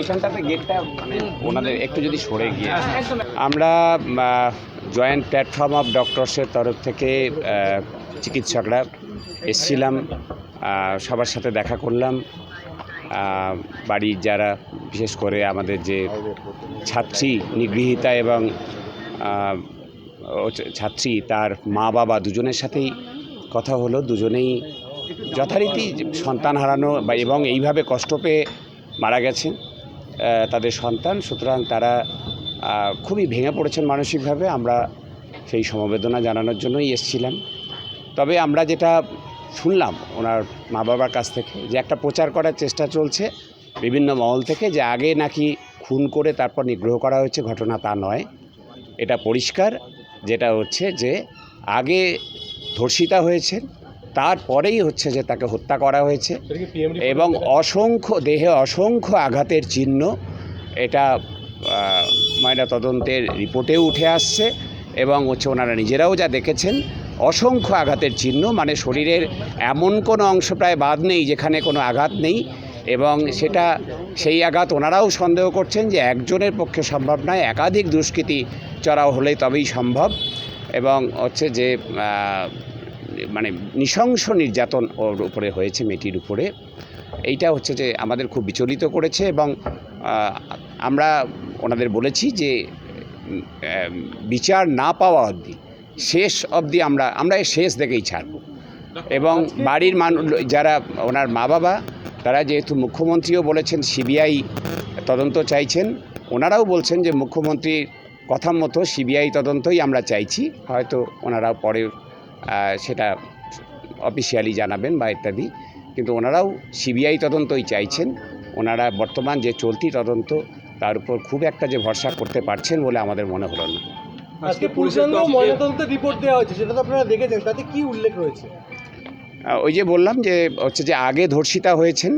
এখানটাতে গেটটা মানে ওনাদের একটু যদি সরে গিয়ে আমরা জয়েন্ট প্ল্যাটফর্ম অফ ডক্টরসের তরফ থেকে চিকিৎসকরা এসছিলাম সবার সাথে দেখা করলাম। বাড়ির যারা, বিশেষ করে আমাদের যে ছাত্রী নিগৃহীতা এবং ছাত্রী, তার মা বাবা দুজনের সাথেই কথা হলো। দুজনেই যথারীতি সন্তান হারানো বা এবং এইভাবে কষ্ট পেয়ে মারা গেছেন তাদের সন্তান। সুতরাং তারা খুবই ভেঙে পড়েছেন মানসিকভাবে। আমরা সেই সমবেদনা জানানোর জন্যই এসেছিলাম। তবে আমরা যেটা শুনলাম ওনার মা বাবার কাছ থেকে, যে একটা প্রচার করার চেষ্টা চলছে বিভিন্ন মহল থেকে, যে আগে নাকি খুন করে তারপর নিগ্রহ করা হয়েছে, ঘটনা তা নয়। এটা পরিষ্কার, যেটা হচ্ছে যে আগে ধর্ষিতা হয়েছেন তারপরেই হচ্ছে যে তাকে হত্যা করা হয়েছে এবং অসংখ্য দেহে অসংখ্য আঘাতের চিহ্ন এটা ময়না তদন্তের রিপোর্টেও উঠে আসছে এবং হচ্ছে ওনারা নিজেরাও যা দেখেছেন অসংখ্য আঘাতের চিহ্ন মানে শরীরের এমন কোনো অংশ প্রায় বাদ নেই যেখানে কোনো আঘাত নেই এবং সেটা সেই আঘাত ওনারাও সন্দেহ করছেন যে একজনের পক্ষে সম্ভব নয় একাধিক দুষ্কৃতি চড়াও হলে তবেই সম্ভব এবং হচ্ছে যে মানে নৃশংস নির্যাতন ওর উপরে হয়েছে মেয়েটির উপরে। এইটা হচ্ছে যে আমাদের খুব বিচলিত করেছে এবং আমরা ওনাদের বলেছি যে বিচার না পাওয়া অবধি, শেষ অবধি আমরা আমরা শেষ দেখেই ছাড়ব। এবং বাড়ির মানুষ যারা ওনার মা বাবা তারা যেহেতু মুখ্যমন্ত্রীও বলেছেন, সিবিআই তদন্ত চাইছেন, ওনারাও বলছেন যে মুখ্যমন্ত্রীর কথা মতো সিবিআই তদন্তই আমরা চাইছি, হয়তো ওনারা পরে সেটা অফিসিয়ালি জানাবেন বা ইত্যাদি। কিন্তু ওনারাও সিবিআই তদন্তই চাইছেন। ওনারা বর্তমান যে চলতি তদন্ত তার উপর খুব একটা যে ভরসা করতে পারছেন বলে আমাদের মনে হলো না। আজকে পূর্ণাঙ্গ ময়নাতদন্তের রিপোর্ট দেওয়া হয়েছে সেটা তো আপনারা দেখেছেন তাতে কি উল্লেখ রয়েছে? ওই যে বললাম যে হচ্ছে যে আগে ধর্ষিতা হয়েছেন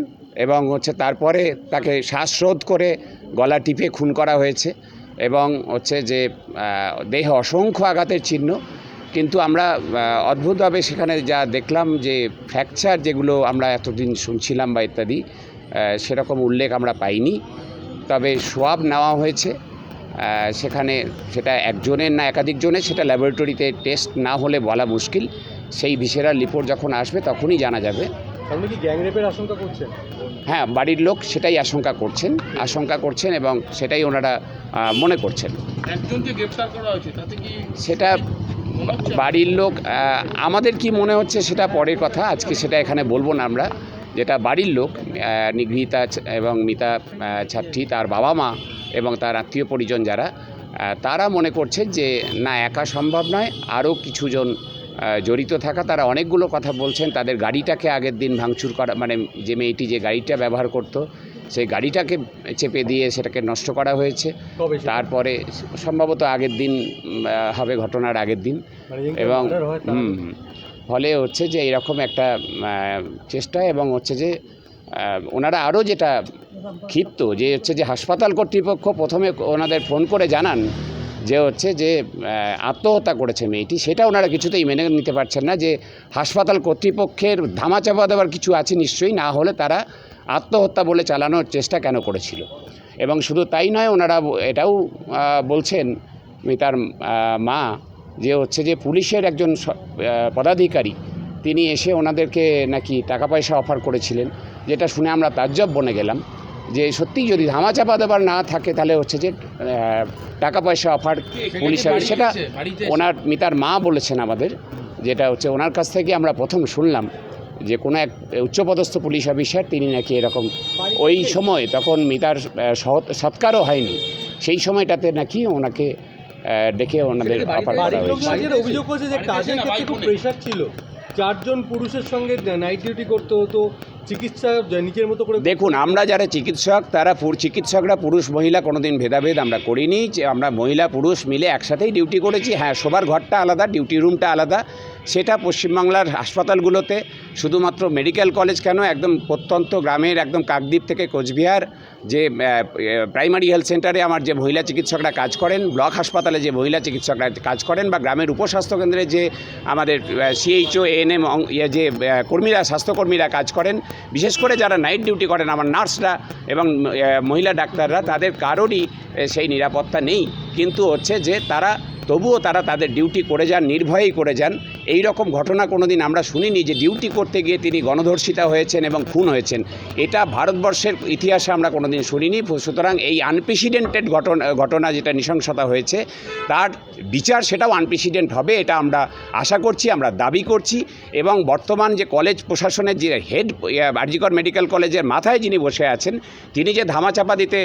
এবং হচ্ছে তারপরে তাকে শ্বাসরোধ করে গলা টিপে খুন করা হয়েছে এবং হচ্ছে যে দেহে অসংখ্য আঘাতের চিহ্ন কিন্তু আমরা অদ্ভুতভাবে সেখানে যা দেখলাম যে ফ্র্যাকচার যেগুলো আমরা এতদিন শুনছিলাম বা ইত্যাদি সেরকম উল্লেখ আমরা পাইনি। তবে সোয়াব নেওয়া হয়েছে সেখানে সেটা একজনের না একাধিক জনের সেটা ল্যাবরেটরিতে টেস্ট না হলে বলা মুশকিল। সেই ভিসেরাল রিপোর্ট যখন আসবে তখনই জানা যাবে। আপনি কি গ্যাং রেপের আশঙ্কা করছেন? হ্যাঁ বাড়ির লোক সেটাই আশঙ্কা করছেন আশঙ্কা করছেন এবং সেটাই ওনারা মনে করছেন। একজনকে গ্রেপ্তার করা হয়েছে তাতে কি সেটা বাড়ির লোক আমাদের কি মনে হচ্ছে সেটা পরের কথা, আজকে সেটা এখানে বলব না আমরা, যেটা বাড়ির লোক নিগৃহীতা এবং মিতা ছাত্রী, তার বাবা মা এবং তার আত্মীয় পরিজন যারা তারা মনে করছেন যে, না, একা সম্ভব নয়, আরও কিছুজন জড়িত থাকা, তারা অনেকগুলো কথা বলছেন, তাদের গাড়িটাকে আগের দিন ভাঙচুর করা মানে যে মেয়েটি যে গাড়িটা ব্যবহার করতো সেই গাড়িটাকে চেপে দিয়ে সেটাকে নষ্ট করা হয়েছে। তারপরে সম্ভবত আগের দিন হবে ঘটনার আগের দিন। মানে এবং। ফলে হচ্ছে যে এরকম একটা চেষ্টা এবং হচ্ছে যে ওনারা আরও যেটা ক্ষিপ্ত যে হচ্ছে যে হাসপাতাল কর্তৃপক্ষ প্রথমে ওনাদের ফোন করে জানান যে হচ্ছে যে আত্মহত্যা করেছে মেয়েটি, সেটা ওনারা কিছুতেই মেনে নিতে পারছেন না যে হাসপাতাল কর্তৃপক্ষের ধামাচাপা দেওয়ার কিছু আছে নিশ্চয়ই, না হলে তারা আত্মহত্যা বলে চালানোর চেষ্টা কেন করেছিল। এবং শুধু তাই নয়, ওনারা এটাও বলছেন মিতার মা, যে হচ্ছে যে পুলিশের একজন পদাধিকারী, তিনি এসে ওনাদেরকে নাকি টাকা পয়সা অফার করেছিলেন, যেটা শুনে আমরা তাজ্জব বনে গেলাম। যে সত্যিই যদি ধামাচাপা দেবার না থাকে তাহলে হচ্ছে যে টাকা পয়সা অফার পুলিশ সেটা? ওনার মিতার মা বলেছেন আমাদের যেটা হচ্ছে ওনার কাছ থেকে আমরা প্রথম শুনলাম যে কোনো এক উচ্চপদস্থ পুলিশ অফিসার তিনি নাকি এরকম ওই সময় তখন মিতার সৎকারও হয়নি। সেই সময়টাতে নাকি ওনাকে ডেকে ওনাদের অফার করা হয়েছে। অভিযোগ করেছে যে কাজের ক্ষেত্রে খুব প্রেশার ছিল। চারজন পুরুষের সঙ্গে নাইট ডিউটি করতে হতো চিকিৎসা নিজের মতো করে দেখুন, আমরা যারা চিকিৎসক, তারা চিকিৎসকরা, পুরুষ, মহিলা কোনোদিন ভেদাভেদ আমরা করিনি। যে আমরা মহিলা, পুরুষ মিলে একসাথেই ডিউটি করেছি। হ্যাঁ সবার ঘরটা আলাদা, ডিউটি রুমটা আলাদা। সেটা পশ্চিমবাংলার হাসপাতালগুলোতে, শুধুমাত্র মেডিকেল কলেজ কেন, একদম প্রত্যন্ত গ্রামের একদম কাকদ্বীপ থেকে কোচবিহার, যে প্রাইমারি হেলথ সেন্টারে আমার যে মহিলা চিকিৎসকরা কাজ করেন, ব্লক হাসপাতালে যে মহিলা চিকিৎসকরা কাজ করেন, বা গ্রামের উপস্বাস্থ্য কেন্দ্রে যে আমাদের সিএইচও এএনএম ইয়ে যে কর্মীরা, স্বাস্থ্যকর্মীরা কাজ করেন বিশেষ করে যারা নাইট ডিউটি করেন, আমার নার্সরা এবং মহিলা ডাক্তাররা, তাদের কারোরই সেই নিরাপত্তা নেই। কিন্তু হচ্ছে যে তারা, তবুও তারা তাদের ডিউটি করে যান, নির্ভয়েই করে যান। এই রকম ঘটনা কোনো দিন আমরা শুনিনি যে ডিউটি করতে গিয়ে তিনি গণধর্ষিতা হয়েছেন এবং খুন হয়েছেন। এটা ভারতবর্ষের ইতিহাসে আমরা কোনো দিন শুনিনি। সুতরাং এই আনপ্রেসিডেন্টেড ঘটনা ঘটনা যেটা নৃশংসতা হয়েছে, তার বিচার সেটাও আনপ্রেসিডেন্ট হবে, এটা আমরা আশা করছি, আমরা দাবি করছি এবং বর্তমান যে কলেজ প্রশাসনের যে হেড আরজিকর মেডিকেল কলেজের মাথায় যিনি বসে আছেন, তিনি যে ধামাচাপা দিতে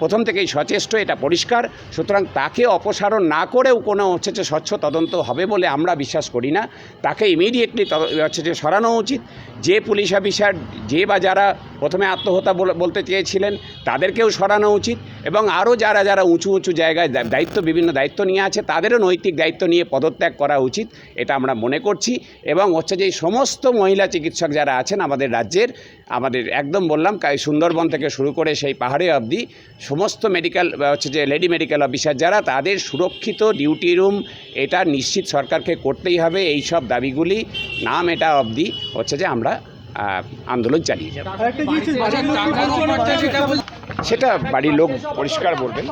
প্রথম থেকেই সচেষ্ট, এটা পরিষ্কার। সুতরাং তাকে অপসারণ না করেও কোনো হচ্ছে স্বচ্ছ তদন্ত হবে বলে আমরা বিশ্বাস করি। না, তাকে ইমিডিয়েটলি হচ্ছে যে সরানো উচিত। যে পুলিশ অফিসার, যে বা যারা প্রথমে আত্মহত্যা বলে- বলতে চেয়েছিলেন, তাদেরকেও সরানো উচিত এবং আরও যারা যারা উঁচু উঁচু জায়গায় দায়িত্ব, বিভিন্ন দায়িত্ব নিয়ে আছে, তাদেরও নৈতিক দায়িত্ব নিয়ে পদত্যাগ করা উচিত, এটা আমরা মনে করছি এবং হচ্ছে যে সমস্ত মহিলা চিকিৎসক যারা আছেন আমাদের রাজ্যের, আমাদের একদম বললাম সুন্দরবন থেকে শুরু করে সেই পাহাড়ে অবধি সমস্ত মেডিকেল হচ্ছে যে লেডি মেডিকেল অফিসার যারা, তাদের সুরক্ষিত ডিউটি রুম এটা নিশ্চিত সরকারকে করতেই হবে। এই সব দাবিগুলি নাম এটা অবধি হচ্ছে যে আমরা আহ, আন্দোলন চালিয়ে যাব? সেটা বাড়ির লোক পরিষ্কার বলবেন